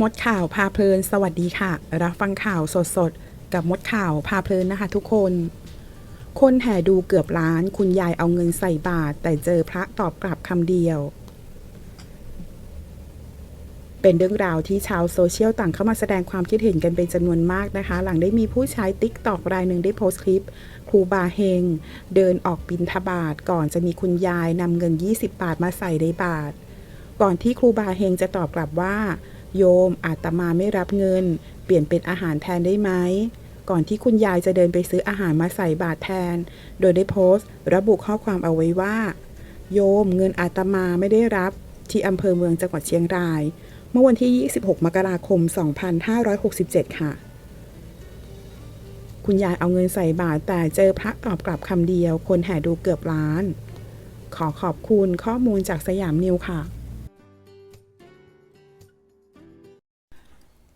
มดข่าวพาเพลิน สวัสดีค่ะ รับฟังข่าวสดๆ กับมดข่าวพาเพลินนะคะทุกคน คนแห่ดูเกือบล้าน คุณยายเอาเงินใส่บาตรแต่เจอพระตอบกลับคำเดียว เป็นเรื่องราวที่ชาวโซเชียลต่างเข้ามาแสดงความคิดเห็นกันเป็นจำนวนมากนะคะ หลังได้มีผู้ใช้ติ๊กตอกรายหนึ่งได้โพสต์คลิปครูบาเฮง เดินออกบินทบาทก่อนจะมีคุณยายนำเงิน 20 บาทมาใส่ในบาทก่อนที่ครูบาเฮงจะตอบกลับว่า โยมอาตมาไม่รับเงิน เปลี่ยนเป็นอาหารแทนได้ไหม ก่อนที่คุณยายจะเดินไปซื้ออาหารมาใส่บาตรแทน โดยได้โพสต์ ระบุข้อความเอาไว้ว่า โยมเงินอาตมาไม่ได้รับที่อำเภอเมืองจังหวัดเชียงราย เมื่อวันที่ 26 มกราคม 2567 ค่ะ คุณยายเอาเงินใส่บาตรแต่เจอพระตอบกลับคำเดียว คนแห่ดูเกือบล้าน ขอขอบคุณข้อมูลจากสยามนิวค่ะ